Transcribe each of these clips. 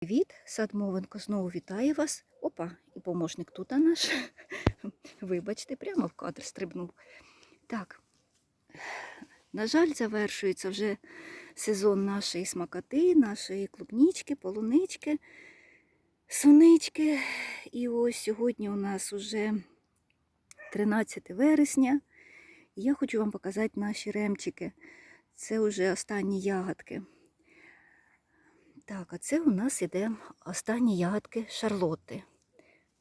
Привіт, сад Мовенко знову вітає вас. Опа, і помощник тут наш. Вибачте, прямо в кадр стрибнув. Так, на жаль, завершується вже сезон нашої смакоти, нашої клубнічки, полунички, сунички. І ось сьогодні у нас уже 13 вересня. Я хочу вам показати наші ремчики. Це вже останні ягодки. Так, а це у нас іде останні ягодки шарлотти.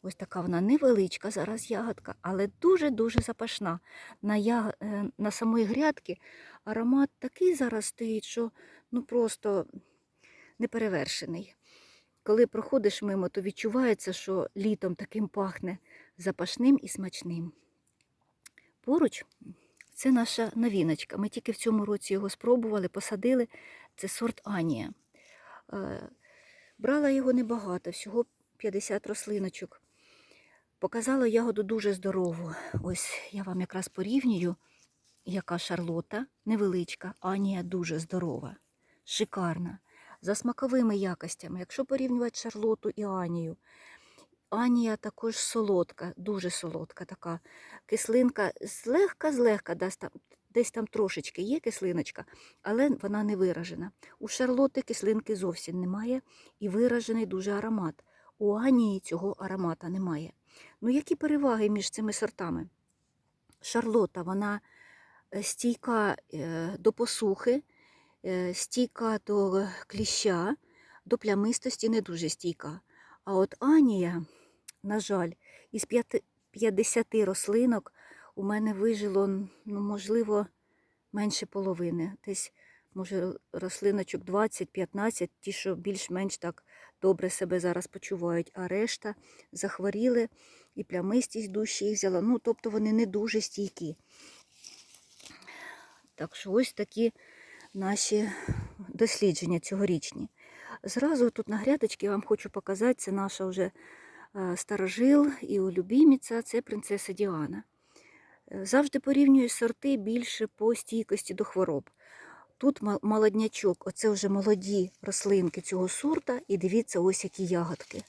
Ось така вона невеличка зараз ягодка, але дуже-дуже запашна. На, я... е, на самої грядки аромат такий зараз стоїть, що ну просто неперевершений. Коли проходиш мимо, то відчувається, що літом таким пахне запашним і смачним. Поруч це наша новіночка. Ми тільки в цьому році його спробували, посадили. Це сорт Анія. Брала його небагато, всього 50 рослиночок. Показала ягоду дуже здорову. Ось я вам якраз порівнюю, яка шарлота невеличка, Анія дуже здорова, шикарна. За смаковими якостями. Якщо порівнювати шарлоту і Анію, Анія також солодка, дуже солодка така. Кислинка злегка-злегка, десь там, десь там трошечки є кислиночка, але вона не виражена. У шарлоти кислинки зовсім немає і виражений дуже аромат. У Анії цього аромата немає. Ну, які переваги між цими сортами? Шарлота, вона е, стійка е, до посухи, е, стійка до кліща, до плямистості не дуже стійка. А от Анія, на жаль, із 50 рослинок у мене вижило, ну, можливо, менше половини. Десь, може, рослиночок 20-15, ті, що більш-менш так добре себе зараз почувають, а решта захворіли і плямистість душі їх взяла. Ну, тобто вони не дуже стійкі. Так що ось такі наші дослідження цьогорічні. Зразу тут на грядочці вам хочу показати, це наша вже е, старожил і улюбіміця, це принцеса Діана. Завжди порівнюю сорти більше по стійкості до хвороб. Тут молоднячок, оце вже молоді рослинки цього сорта, і дивіться, ось які ягодки.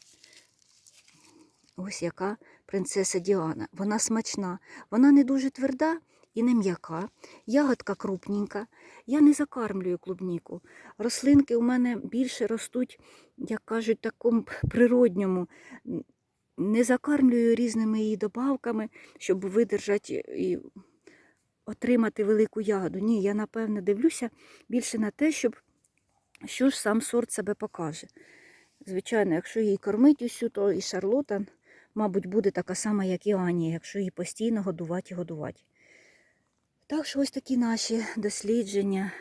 Ось яка принцеса Діана. Вона смачна, вона не дуже тверда і не м'яка. Ягодка крупненька. Я не закармлюю клубніку. Рослинки у мене більше ростуть, як кажуть, такому природньому. Не закармлюю різними її добавками, щоб видержати і отримати велику ягоду. Ні, я напевне дивлюся більше на те, щоб що ж сам сорт себе покаже. Звичайно, якщо її кормить усю, то і шарлота, мабуть, буде така сама, як і Анія, якщо її постійно годувати і годувати. Так що ось такі наші дослідження,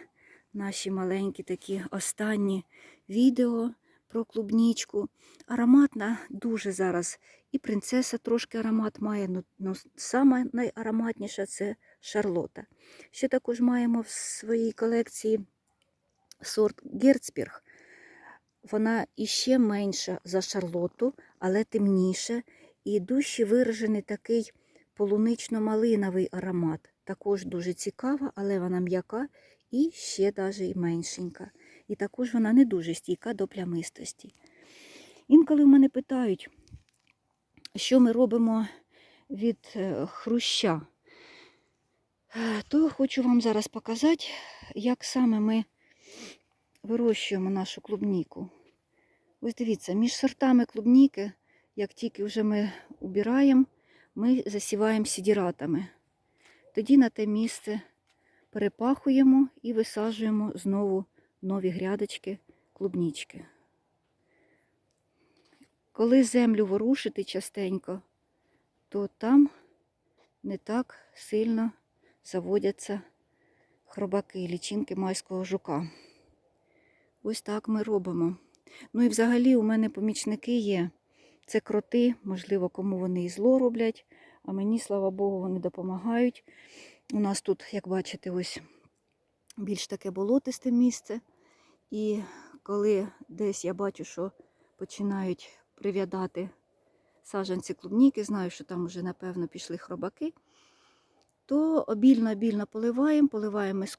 наші маленькі такі останні відео про клубнічку. Ароматна дуже зараз. І принцеса трошки аромат має, ну, ну саме найароматніша це шарлота. Ще також маємо в своїй колекції сорт Герцберг. Вона іще менша за шарлоту, але темніша. І дужче виражений такий полунично-малиновий аромат. Також дуже цікава, але вона м'яка і ще навіть меншенька. І також вона не дуже стійка до плямистості. Інколи в мене питають, що ми робимо від е, хруща. Е, То хочу вам зараз показати, як саме ми вирощуємо нашу клубніку. Ось дивіться, між сортами клубніки, як тільки вже ми убираємо, ми засіваємо сідіратами. Тоді на те місце перепахуємо і висаджуємо знову нові грядочки клубнічки. Коли землю ворушити частенько, то там не так сильно заводяться хробаки, лічинки майського жука. Ось так ми робимо. Ну і взагалі у мене помічники є. Це кроти, можливо, кому вони і зло роблять, а мені, слава Богу, вони допомагають. У нас тут, як бачите, ось більш таке болотисте місце. І коли десь я бачу, що починають прив'ядати саджанці клубніки, знаю, що там вже, напевно, пішли хробаки, то обільно-обільно поливаємо, поливаємо з.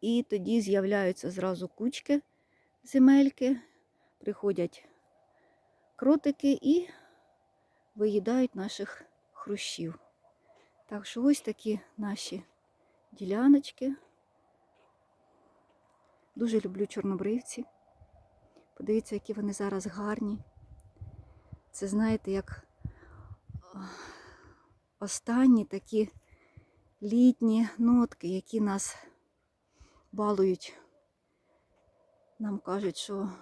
І тоді з'являються зразу кучки земельки, приходять кротики і виїдають наших хрущів. Так що ось такі наші діляночки. Дуже люблю чорнобривці. Подивіться, які вони зараз гарні. Це знаєте, як останні такі літні нотки, які нас балують. Нам кажуть, що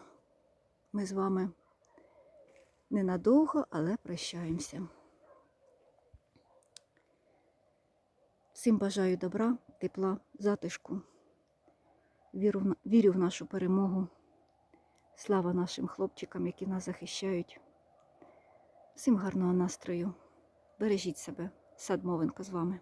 ми з вами ненадовго, але прощаємося. Всім бажаю добра, тепла, затишку. Віру, вірю в нашу перемогу. Слава нашим хлопчикам, які нас захищають. Всім гарного настрою. Бережіть себе. Сад Мовенко з вами.